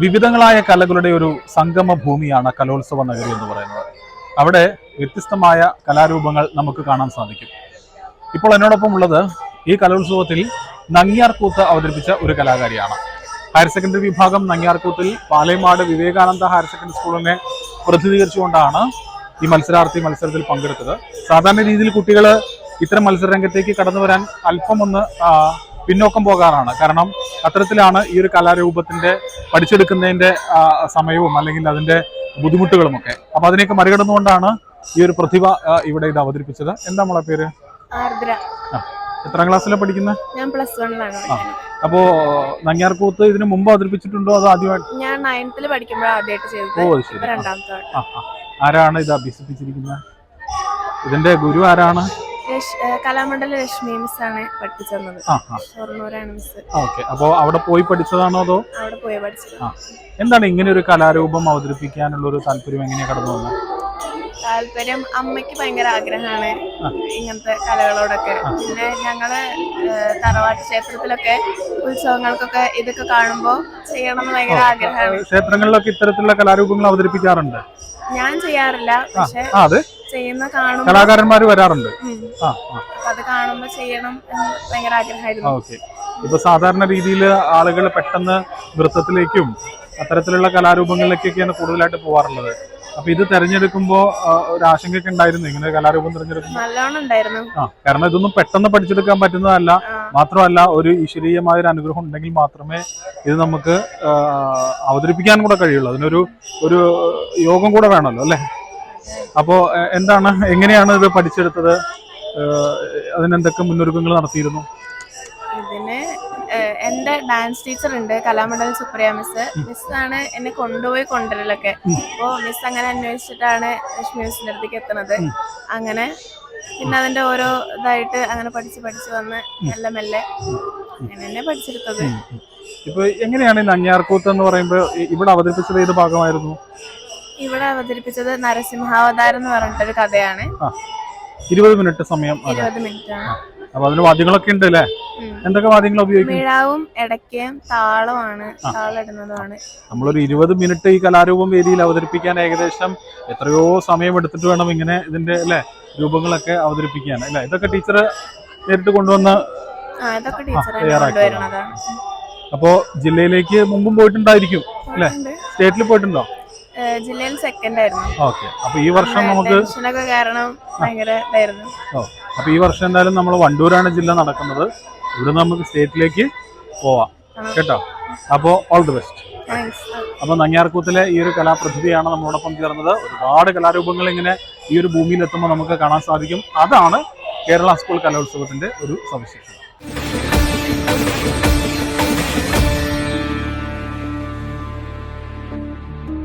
വിവിധങ്ങളായ കലകളുടെ ഒരു സംഗമ ഭൂമിയാണ് കലോത്സവ നഗരി എന്ന് പറയുന്നത്. അവിടെ വ്യത്യസ്തമായ കലാരൂപങ്ങൾ നമുക്ക് കാണാൻ സാധിക്കും. ഇപ്പോൾ എന്നോടൊപ്പം ഉള്ളത് ഈ കലോത്സവത്തിൽ നങ്ങിയാർകൂത്ത് അവതരിപ്പിച്ച ഒരു കലാകാരിയാണ്. ഹയർ സെക്കൻഡറി വിഭാഗം നങ്ങിയാർകൂത്തിൽ പാലയമാട് വിവേകാനന്ദ ഹയർ സെക്കൻഡറി സ്കൂളിനെ പ്രതിനിധീകരിച്ചുകൊണ്ടാണ് ഈ മത്സരാർത്ഥി മത്സരത്തിൽ പങ്കെടുത്തത്. സാധാരണ രീതിയിൽ കുട്ടികൾ ഇത്തരം മത്സരരംഗത്തേക്ക് കടന്നു വരാൻ അല്പം ഒന്ന് ആ, പിന്നോക്കം പോകാറാണ്. കാരണം അത്തരത്തിലാണ് ഈ ഒരു കലാരൂപത്തിന്റെ പഠിച്ചെടുക്കുന്നതിന്റെ സമയവും അല്ലെങ്കിൽ അതിന്റെ ബുദ്ധിമുട്ടുകളും ഒക്കെ അപ്പൊ അതിനെയൊക്കെ മറികടന്നുകൊണ്ടാണ് ഈ ഒരു പ്രതിഭ ഇവിടെ ഇത് അവതരിപ്പിച്ചത്. എന്താ നമ്മളെ പേര്? എത്രാം ക്ലാസ്സിലാണ് പഠിക്കുന്നത് ഞാൻ പ്ലസ് വണ്ണിലാണ് അപ്പോ നങ്ങ്യാർകൂത്ത് ഇതിനു മുമ്പ് അവതരിപ്പിച്ചിട്ടുണ്ടോ അതോ ആദ്യമായിട്ട്? ഞാൻ നയൻത്തിൽ പഠിക്കുമ്പോഴാണ് ആദ്യമായിട്ട് ചെയ്തത്. രണ്ടാമത്തെ. ആരാണ് ഇത് അഭ്യസിപ്പിച്ചിരിക്കുന്നത് ഇതിന്റെ ഗുരു ആരാണ്? കലാമണ്ഡല ലക്ഷ്മി മിസ് ആണ് പഠിപ്പിച്ചത് ഷൊർണൂരാണ് മിസ്. ഓക്കെ. അപ്പോൾ അവിടെ പോയി പഠിച്ചതാണോ അതോ? അവിടെ പോയി പഠിച്ചത്. എന്താണ് ഇങ്ങനെ ഒരു കലാരൂപം അവതരിപ്പിക്കാനുള്ള ഒരു താല്പര്യം എങ്ങനെയാ കടന്നു വന്നത്? താല്പര്യം അമ്മയ്ക്ക് ഭയങ്കര ആഗ്രഹമാണ്. ഇങ്ങനത്തെ കലകളോടൊക്കെ. പിന്നെ ഞങ്ങൾ തറവാട്ട് ക്ഷേത്രത്തിലൊക്കെ ഉത്സവങ്ങൾക്കൊക്കെ ഇതൊക്കെ കാണുമ്പോൾ ചെയ്യണമെന്ന് ഭയങ്കര ആഗ്രഹമാണ്. ക്ഷേത്രങ്ങളിലൊക്കെ ഇത്തരത്തിലുള്ള കലാരൂപങ്ങൾ അവതരിപ്പിക്കാറുണ്ട്? ഞാൻ ചെയ്യാറില്ല. പക്ഷെ ചെയ്യുന്ന കാണും കലാകാരന്മാർ വരാറുണ്ട്. അത് ചെയ്യണം എന്ന് ഭയങ്കര ആഗ്രഹമായിരുന്നു. ഓക്കെ. ഇപ്പൊ സാധാരണ രീതിയിൽ ആളുകൾ പെട്ടെന്ന് നൃത്തത്തിലേക്കും അത്തരത്തിലുള്ള കലാരൂപങ്ങളിലേക്കൊക്കെയാണ് കൂടുതലായിട്ട് പോവാറുള്ളത്. അപ്പൊ ഇത് തെരഞ്ഞെടുക്കുമ്പോ ഒരു ആശങ്കയൊക്കെ ഉണ്ടായിരുന്നു? ഇങ്ങനെ കലാരൂപം തിരഞ്ഞെടുക്കുമ്പോൾ ആ കാരണം ഇതൊന്നും പെട്ടെന്ന് പഠിച്ചെടുക്കാൻ പറ്റുന്നതല്ല. മാത്രമല്ല ഒരു ഈശ്വരീയമായ ഒരു അനുഗ്രഹം ഉണ്ടെങ്കിൽ മാത്രമേ ഇത് നമുക്ക് അവതരിപ്പിക്കാൻ കൂടെ കഴിയുള്ളൂ. അതിനൊരു ഒരു യോഗം കൂടെ വേണമല്ലോ അല്ലേ? അപ്പോൾ എന്താണ് എങ്ങനെയാണ് ഇത് പഠിച്ചെടുത്തത്? അതിനെന്തൊക്കെ മുന്നൊരുക്കങ്ങൾ നടത്തിയിരുന്നു? ഇതിന് എന്റെ ഡാൻസ് ടീച്ചർ ഉണ്ട് കലാമണ്ഡലം സുപ്രിയ മിസ് മിസ് ആണ് എന്നെ കൊണ്ടുപോയി കൊണ്ടുവരലൊക്കെ. അപ്പോ മിസ് അങ്ങനെ അന്വേഷിച്ചിട്ടാണ് ലക്ഷ്മി മിസ്സിന്റെ അടുത്തേക്ക് എത്തുന്നത്. അങ്ങനെ പിന്നെ അതിന്റെ ഓരോ ഇതായിട്ട് അങ്ങനെ പഠിച്ച് പഠിച്ച് വന്ന് മെല്ലെ മെല്ലെ അങ്ങനെ തന്നെ പഠിച്ചെടുത്തത്. ഇപ്പൊ എങ്ങനെയാണ് നങ്ങ്യാർകൂത്ത് എന്ന് പറയുമ്പോൾ ഇവിടെ അവതരിപ്പിച്ചത് ഏത് ഭാഗമായിരുന്നു? ഇവിടെ അവതരിപ്പിച്ചത് നരസിംഹാവതാരം എന്ന് പറഞ്ഞിട്ടൊരു കഥയാണ്. ഇരുപത് മിനിറ്റ് സമയം ഇരുപത് മിനിറ്റ് ആണ്. അപ്പൊ അതിന് വാദ്യങ്ങളൊക്കെ ഉണ്ട് അല്ലേ? എന്തൊക്കെ വാദ്യങ്ങൾ ഉപയോഗിക്കും ഇടയ്ക്കയും താളമാണ് താളം ഇടുന്നതുമാണ് നമ്മളൊരു ഇരുപത് മിനിറ്റ് ഈ കലാരൂപം വേദിയിൽ അവതരിപ്പിക്കാൻ ഏകദേശം എത്രയോ സമയം എടുത്തിട്ട് വേണം ഇങ്ങനെ ഇതിന്റെ അല്ലെ രൂപങ്ങളൊക്കെ അവതരിപ്പിക്കാൻ അല്ലെ? ഇതൊക്കെ ടീച്ചർ നേരിട്ട് കൊണ്ടുവന്ന് അപ്പോ ജില്ലയിലേക്ക് മുമ്പും പോയിട്ടുണ്ടായിരിക്കും അല്ലെ? സ്റ്റേറ്റിൽ പോയിട്ടുണ്ടോ? ജില്ലയിൽ സെക്കൻഡ് ആയിരുന്നു. ഓക്കെ. അപ്പൊ ഈ വർഷം നമുക്ക് ടെൻഷനൊക്കെ കാരണം ഭയങ്കര ഇതായിരുന്നു. ഓ അപ്പൊ ഈ വർഷം എന്തായാലും നമ്മൾ വണ്ടൂരാണ് ജില്ല നടക്കുന്നത്. ഇവിടെ നമുക്ക് സ്റ്റേറ്റിലേക്ക് പോവാം. കേട്ടോ? അപ്പോ ഓൾ ദി ബെസ്റ്റ് അപ്പോൾ നങ്ങ്യാർകൂത്തിലെ ഈ ഒരു കലാപ്രതിഭയാണ് നമ്മളോടൊപ്പം ചേർന്നത്. ഒരുപാട് കലാരൂപങ്ങൾ ഇങ്ങനെ ഈ ഒരു ഭൂമിയിൽ എത്തുമ്പോൾ നമുക്ക് കാണാൻ സാധിക്കും. അതാണ് കേരള സ്കൂൾ കലോത്സവത്തിന്റെ ഒരു സവിശേഷത.